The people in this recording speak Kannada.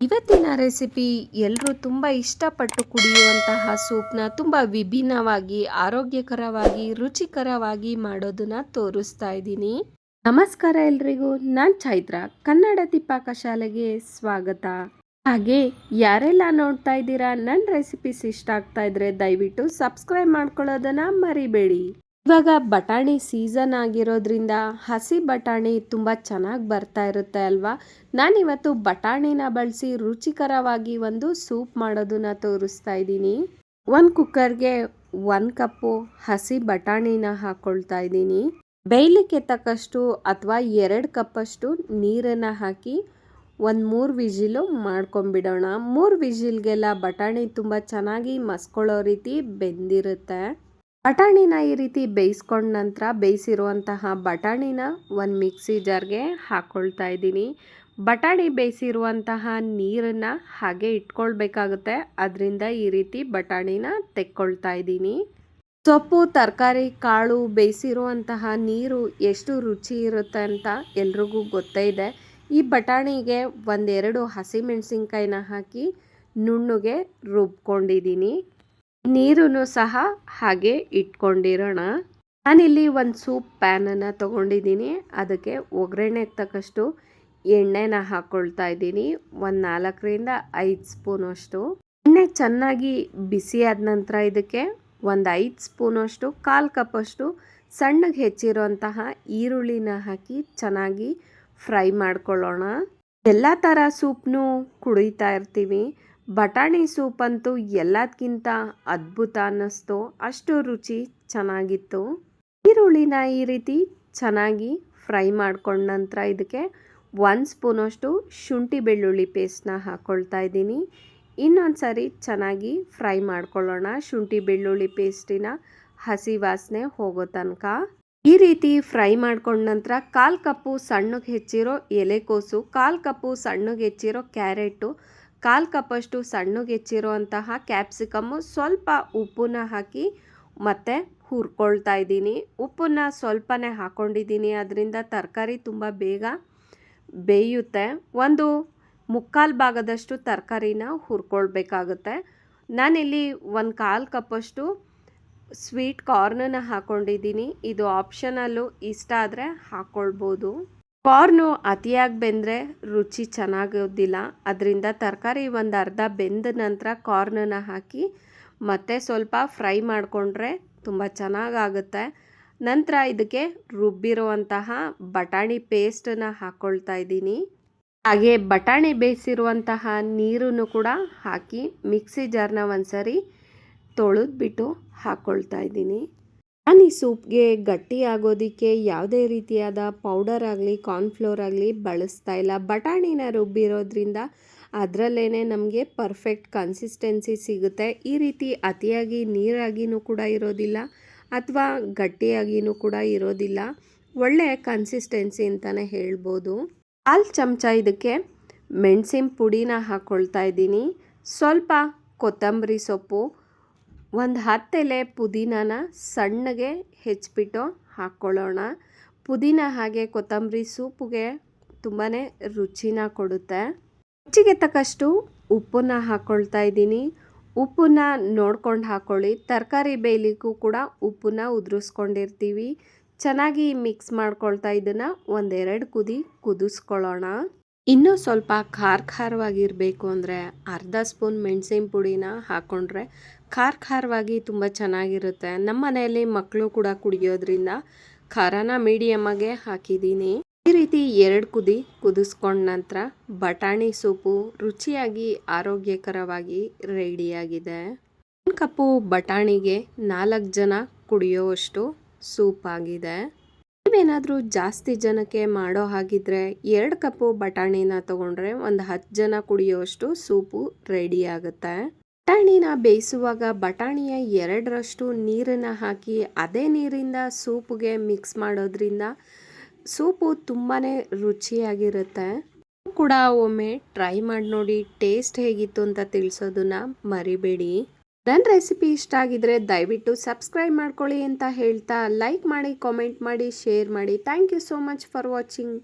ಇವತ್ತಿನ ರೆಸಿಪಿ ಎಲ್ಲರೂ ತುಂಬ ಇಷ್ಟಪಟ್ಟು ಕುಡಿಯುವಂತಹ ಸೂಪ್ನ ತುಂಬ ವಿಭಿನ್ನವಾಗಿ, ಆರೋಗ್ಯಕರವಾಗಿ, ರುಚಿಕರವಾಗಿ ಮಾಡೋದನ್ನ ತೋರಿಸ್ತಾ ಇದ್ದೀನಿ. ನಮಸ್ಕಾರ ಎಲ್ರಿಗೂ, ನಾನು ಚೈತ್ರ ತಿಪ್ಪಾಕ ಪಾಕಶಾಲೆಗೆ ಸ್ವಾಗತ. ಹಾಗೆ ಯಾರೆಲ್ಲ ನೋಡ್ತಾ ಇದ್ದೀರಾ ನನ್ನ ರೆಸಿಪೀಸ್ ಇಷ್ಟ ಆಗ್ತಾ ಇದ್ರೆ ದಯವಿಟ್ಟು ಸಬ್ಸ್ಕ್ರೈಬ್ ಮಾಡ್ಕೊಳ್ಳೋದನ್ನ ಮರಿಬೇಡಿ. ಇವಾಗ ಬಟಾಣಿ ಸೀಸನ್ ಆಗಿರೋದ್ರಿಂದ ಹಸಿ ಬಟಾಣಿ ತುಂಬ ಚೆನ್ನಾಗಿ ಬರ್ತಾ ಇರುತ್ತೆ ಅಲ್ವಾ? ನಾನಿವತ್ತು ಬಟಾಣಿನ ಬಳಸಿ ರುಚಿಕರವಾಗಿ ಒಂದು ಸೂಪ್ ಮಾಡೋದನ್ನ ತೋರಿಸ್ತಾ ಇದ್ದೀನಿ. ಒಂದು ಕುಕ್ಕರ್ಗೆ ಒಂದು ಕಪ್ಪು ಹಸಿ ಬಟಾಣಿನ ಹಾಕ್ಕೊಳ್ತಾ ಇದ್ದೀನಿ. ಬೇಯಲಿಕ್ಕೆ ತಕ್ಕಷ್ಟು ಅಥವಾ ಎರಡು ಕಪ್ಪಷ್ಟು ನೀರನ್ನು ಹಾಕಿ ಒಂದು ಮೂರು ವಿಜಿಲು ಮಾಡ್ಕೊಂಬಿಡೋಣ. ಮೂರು ವಿಜಿಲ್ಗೆಲ್ಲ ಬಟಾಣಿ ತುಂಬ ಚೆನ್ನಾಗಿ ಮಸ್ಕೊಳ್ಳೋ ರೀತಿ ಬೆಂದಿರುತ್ತೆ. ಬಟಾಣಿನ ಈ ರೀತಿ ಬೇಯಿಸ್ಕೊಂಡ ನಂತರ ಬೇಯಿಸಿರುವಂತಹ ಬಟಾಣಿನ ಒಂದು ಮಿಕ್ಸಿ ಜಾರ್ಗೆ ಹಾಕ್ಕೊಳ್ತಾ ಇದ್ದೀನಿ. ಬಟಾಣಿ ಬೇಯಿಸಿರುವಂತಹ ನೀರನ್ನು ಹಾಗೆ ಇಟ್ಕೊಳ್ಬೇಕಾಗುತ್ತೆ. ಅದರಿಂದ ಈ ರೀತಿ ಬಟಾಣಿನ ತೆಕ್ಕೊಳ್ತಾ ಇದ್ದೀನಿ. ಸೊಪ್ಪು, ತರಕಾರಿ, ಕಾಳು ಬೇಯಿಸಿರುವಂತಹ ನೀರು ಎಷ್ಟು ರುಚಿ ಇರುತ್ತೆ ಅಂತ ಎಲ್ರಿಗೂ ಗೊತ್ತೇ ಇದೆ. ಈ ಬಟಾಣಿಗೆ ಒಂದೆರಡು ಹಸಿಮೆಣಸಿನ್ಕಾಯಿನ ಹಾಕಿ ನುಣ್ಣಗೆ ರುಬ್ಕೊಂಡಿದ್ದೀನಿ. ನೀರು ಸಹ ಹಾಗೆ ಇಟ್ಕೊಂಡಿರೋಣ. ನಾನಿಲ್ಲಿ ಒಂದು ಸೂಪ್ ಪ್ಯಾನನ್ನು ತೊಗೊಂಡಿದ್ದೀನಿ. ಅದಕ್ಕೆ ಒಗ್ಗರಣೆಗೆ ತಕ್ಕಷ್ಟು ಎಣ್ಣೆನ ಹಾಕ್ಕೊಳ್ತಾ ಇದ್ದೀನಿ. ಒಂದು ನಾಲ್ಕರಿಂದ ಐದು ಸ್ಪೂನಷ್ಟು ಎಣ್ಣೆ ಚೆನ್ನಾಗಿ ಬಿಸಿ ಆದ ನಂತರ ಇದಕ್ಕೆ ಒಂದು ಐದು ಸ್ಪೂನಷ್ಟು ಕಾಲು ಕಪ್ಪಷ್ಟು ಸಣ್ಣಗೆ ಹೆಚ್ಚಿರುವಂತಹ ಈರುಳ್ಳಿನ ಹಾಕಿ ಚೆನ್ನಾಗಿ ಫ್ರೈ ಮಾಡ್ಕೊಳ್ಳೋಣ. ಎಲ್ಲ ಥರ ಸೂಪ್ನೂ ಕುಡಿತಾ ಇರ್ತೀವಿ. ಬಟಾಣಿ ಸೂಪ್ ಅಂತೂ ಎಲ್ಲದಕ್ಕಿಂತ ಅದ್ಭುತ ಅನ್ನಿಸ್ತು. ಅಷ್ಟು ರುಚಿ ಚೆನ್ನಾಗಿತ್ತು. ಈರುಳ್ಳಿನ ಈ ರೀತಿ ಚೆನ್ನಾಗಿ ಫ್ರೈ ಮಾಡ್ಕೊಂಡ ನಂತರ ಇದಕ್ಕೆ ಒಂದು ಸ್ಪೂನಷ್ಟು ಶುಂಠಿ ಬೆಳ್ಳುಳ್ಳಿ ಪೇಸ್ಟ್ನ ಹಾಕ್ಕೊಳ್ತಾ ಇದ್ದೀನಿ. ಇನ್ನೊಂದು ಸಾರಿ ಚೆನ್ನಾಗಿ ಫ್ರೈ ಮಾಡ್ಕೊಳ್ಳೋಣ. ಶುಂಠಿ ಬೆಳ್ಳುಳ್ಳಿ ಪೇಸ್ಟಿನ ಹಸಿ ವಾಸನೆ ಹೋಗೋ ತನಕ. ಈ ರೀತಿ ಫ್ರೈ ಮಾಡ್ಕೊಂಡ ನಂತರ ಕಾಲು ಕಪ್ಪು ಸಣ್ಣಗೆ ಹೆಚ್ಚಿರೋ ಎಲೆಕೋಸು, ಕಾಲು ಕಪ್ಪು ಸಣ್ಣಗೆ ಹೆಚ್ಚಿರೋ ಕ್ಯಾರೆಟು ಕಾಲು ಕಪ್ಪಷ್ಟು ಸಣ್ಣಗೆ ಹೆಚ್ಚಿರುವಂತಹ ಕ್ಯಾಪ್ಸಿಕಮ್ಮು ಸ್ವಲ್ಪ ಉಪ್ಪನ್ನ ಹಾಕಿ ಮತ್ತು ಹುರ್ಕೊಳ್ತಾ ಇದ್ದೀನಿ. ಉಪ್ಪನ್ನ ಸ್ವಲ್ಪನೇ ಹಾಕ್ಕೊಂಡಿದ್ದೀನಿ ಅದರಿಂದ ತರಕಾರಿ ತುಂಬ ಬೇಗ ಬೇಯುತ್ತೆ. ಒಂದು ಮುಕ್ಕಾಲು ಭಾಗದಷ್ಟು ತರಕಾರಿನ ಹುರ್ಕೊಳ್ಬೇಕಾಗುತ್ತೆ. ನಾನಿಲ್ಲಿ ಒಂದು ಕಾಲು ಕಪ್ಪಷ್ಟು ಸ್ವೀಟ್ ಕಾರ್ನನ್ನು ಹಾಕ್ಕೊಂಡಿದ್ದೀನಿ ಇದು ಆಪ್ಷನಲ್ಲು ಇಷ್ಟ ಆದರೆ ಹಾಕ್ಕೊಳ್ಬೋದು ಕಾರ್ನು ಅತಿಯಾಗಿ ಬೆಂದರೆ ರುಚಿ ಚೆನ್ನಾಗೋದಿಲ್ಲ. ಅದರಿಂದ ತರಕಾರಿ ಒಂದು ಅರ್ಧ ಬೆಂದ ನಂತರ ಕಾರ್ನನ್ನು ಹಾಕಿ ಮತ್ತೆ ಸ್ವಲ್ಪ ಫ್ರೈ ಮಾಡಿಕೊಂಡ್ರೆ ತುಂಬ ಚೆನ್ನಾಗಾಗುತ್ತೆ. ನಂತರ ಇದಕ್ಕೆ ರುಬ್ಬಿರುವಂತಹ ಬಟಾಣಿ ಪೇಸ್ಟನ್ನು ಹಾಕ್ಕೊಳ್ತಾ ಇದ್ದೀನಿ. ಹಾಗೆ ಬಟಾಣಿ ಬೇಯಿಸಿರುವಂತಹ ನೀರನ್ನು ಕೂಡ ಹಾಕಿ ಮಿಕ್ಸಿ ಜಾರ್ನ ಒಂದ್ಸರಿ ತೊಳೆದ್ಬಿಟ್ಟು ಹಾಕ್ಕೊಳ್ತಾ ಇದ್ದೀನಿ. ನಾನು ಈ ಸೂಪ್ಗೆ ಗಟ್ಟಿ ಆಗೋದಕ್ಕೆ ಯಾವುದೇ ರೀತಿಯಾದ ಪೌಡರ್ ಆಗಲಿ ಕಾರ್ನ್ಫ್ಲೋರ್ ಆಗಲಿ ಬಳಸ್ತಾ ಇಲ್ಲ. ಬಟಾಣಿನ ರುಬ್ಬಿರೋದ್ರಿಂದ ಅದರಲ್ಲೇ ನಮಗೆ ಪರ್ಫೆಕ್ಟ್ ಕನ್ಸಿಸ್ಟೆನ್ಸಿ ಸಿಗುತ್ತೆ. ಈ ರೀತಿ ಅತಿಯಾಗಿ ನೀರಾಗಿನೂ ಕೂಡ ಇರೋದಿಲ್ಲ ಅಥವಾ ಗಟ್ಟಿಯಾಗಿಯೂ ಕೂಡ ಇರೋದಿಲ್ಲ. ಒಳ್ಳೆಯ ಕನ್ಸಿಸ್ಟೆನ್ಸಿ ಅಂತಲೇ ಹೇಳ್ಬೋದು. ಕಾಲು ಚಮಚ ಇದಕ್ಕೆ ಮೆಣಸಿನ ಪುಡಿನ ಹಾಕ್ಕೊಳ್ತಾ ಇದ್ದೀನಿ. ಸ್ವಲ್ಪ ಕೊತ್ತಂಬರಿ ಸೊಪ್ಪು ಒಂದು ಹತ್ತೆಲೆ ಪುದೀನಾನ ಸಣ್ಣಗೆ ಹೆಚ್ಚಿಬಿಟ್ಟು ಹಾಕ್ಕೊಳ್ಳೋಣ ಪುದೀನ ಹಾಗೆ ಕೊತ್ತಂಬರಿ ಸೂಪಿಗೆ ತುಂಬಾ ರುಚಿನ ಕೊಡುತ್ತೆ. ರುಚಿಗೆ ತಕ್ಕಷ್ಟು ಉಪ್ಪನ್ನ ಹಾಕ್ಕೊಳ್ತಾ ಇದ್ದೀನಿ. ಉಪ್ಪನ್ನ ನೋಡ್ಕೊಂಡು ಹಾಕ್ಕೊಳ್ಳಿ ತರಕಾರಿ ಬೇಯಲಿಕ್ಕೂ ಕೂಡ ಉಪ್ಪನ್ನ ಉದುರಿಸ್ಕೊಂಡಿರ್ತೀವಿ. ಚೆನ್ನಾಗಿ ಮಿಕ್ಸ್ ಮಾಡ್ಕೊಳ್ತಾ ಇದನ್ನು ಒಂದೆರಡು ಕುದಿ ಕುದಿಸ್ಕೊಳ್ಳೋಣ. ಇನ್ನೂ ಸ್ವಲ್ಪ ಖಾರ ಖಾರವಾಗಿರಬೇಕು ಅಂದರೆ ಅರ್ಧ ಸ್ಪೂನ್ ಮೆಣಸಿನ ಪುಡಿನ ಹಾಕ್ಕೊಂಡ್ರೆ ಖಾರ ಖಾರವಾಗಿ ತುಂಬ ಚೆನ್ನಾಗಿರುತ್ತೆ. ನಮ್ಮ ಮನೆಯಲ್ಲಿ ಮಕ್ಕಳು ಕೂಡ ಕುಡಿಯೋದ್ರಿಂದ ಖಾರನ ಮೀಡಿಯಮ್ಮಾಗೆ ಹಾಕಿದ್ದೀನಿ. ಈ ರೀತಿ ಎರಡು ಕುದಿ ಕುದಿಸ್ಕೊಂಡ ನಂತರ ಬಟಾಣಿ ಸೂಪು ರುಚಿಯಾಗಿ ಆರೋಗ್ಯಕರವಾಗಿ ರೆಡಿಯಾಗಿದೆ. ಒಂದು ಕಪ್ಪು ಬಟಾಣಿಗೆ ನಾಲ್ಕು ಜನ ಕುಡಿಯೋವಷ್ಟು ಸೂಪ್ ಆಗಿದೆ. ನೀವೇನಾದರೂ ಜಾಸ್ತಿ ಜನಕ್ಕೆ ಮಾಡೋ ಹಾಗಿದ್ರೆ ಎರಡು ಕಪ್ಪು ಬಟಾಣಿನ ತಗೊಂಡ್ರೆ ಒಂದು ಹತ್ತು ಜನ ಕುಡಿಯೋಷ್ಟು ಸೂಪು ರೆಡಿ ಆಗುತ್ತೆ. ಬಟಾಣಿನ ಬೇಯಿಸುವಾಗ ಬಟಾಣಿಯ ಎರಡರಷ್ಟು ನೀರನ್ನು ಹಾಕಿ ಅದೇ ನೀರಿಂದ ಸೂಪ್ಗೆ ಮಿಕ್ಸ್ ಮಾಡೋದ್ರಿಂದ ಸೂಪು ತುಂಬಾ ರುಚಿಯಾಗಿರುತ್ತೆ. ಕೂಡ ಒಮ್ಮೆ ಟ್ರೈ ಮಾಡಿ ನೋಡಿ ಟೇಸ್ಟ್ ಹೇಗಿತ್ತು ಅಂತ ತಿಳಿಸೋದನ್ನ ಮರಿಬೇಡಿ. ನನ್ನ ರೆಸಿಪಿ ಇಷ್ಟ ಆಗಿದ್ರೆ ದಯವಿಟ್ಟು ಸಬ್ಸ್ಕ್ರೈಬ್ ಮಾಡ್ಕೊಳ್ಳಿ ಅಂತ ಹೇಳ್ತಾ ಲೈಕ್ ಮಾಡಿ ಕಾಮೆಂಟ್ ಮಾಡಿ ಶೇರ್ ಮಾಡಿ. Thank you so much for watching